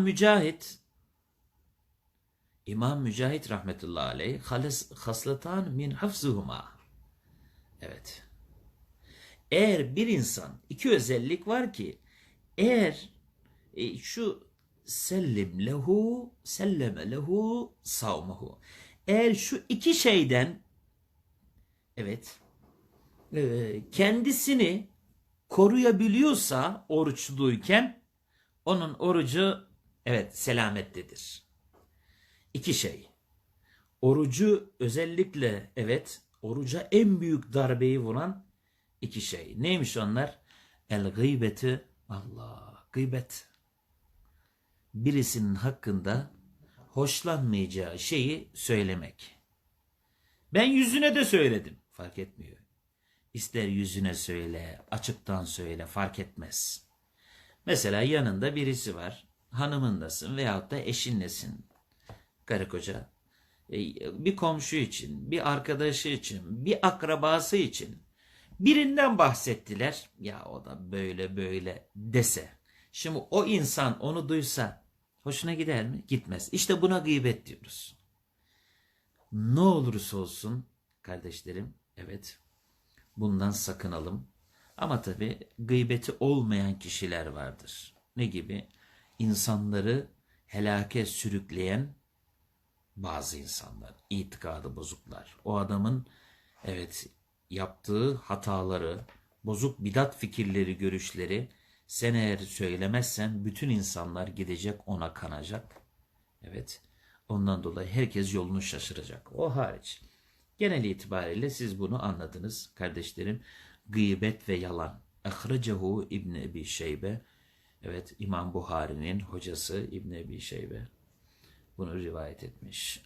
Mücahit İmam Mücahit rahmetullahi aleyh haslatan min hafzuhuma. Evet. Eğer bir insan iki özellik var ki eğer e, şu sellim lehu selleme lehu savmuhu. Eğer şu iki şeyden evet e, kendisini koruyabiliyorsa oruçluyken onun orucu evet selamettedir. İki şey. Orucu özellikle evet oruca en büyük darbeyi vuran iki şey. Neymiş onlar? El gıybeti Allah gıybet. Birisinin hakkında hoşlanmayacağı şeyi söylemek. Ben yüzüne de söyledim. Fark etmiyor. İster yüzüne söyle, açıktan söyle fark etmez. Mesela yanında birisi var. Hanımındasın veyahut da eşinlesin. Karı koca. E, Bir komşu için, bir arkadaşı için, bir akrabası için birinden bahsettiler. Ya o da böyle böyle dese. Şimdi o insan onu duysa hoşuna gider mi? Gitmez. İşte buna gıybet diyoruz. Ne olursa olsun kardeşlerim evet bundan sakınalım. Ama tabi gıybeti olmayan kişiler vardır. Ne gibi? İnsanları helake sürükleyen bazı insanlar, itikadı bozuklar. O adamın evet yaptığı hataları, bozuk bidat fikirleri, görüşleri sen eğer söylemezsen bütün insanlar gidecek ona kanacak. Evet. Ondan dolayı herkes yolunu şaşıracak. O hariç. Genel itibariyle siz bunu anladınız kardeşlerim. Gıybet ve yalan. Ahracehu İbn Ebi Şeybe. Evet İmam Buhari'nin hocası İbn Ebi Şeybe bunu rivayet etmiş.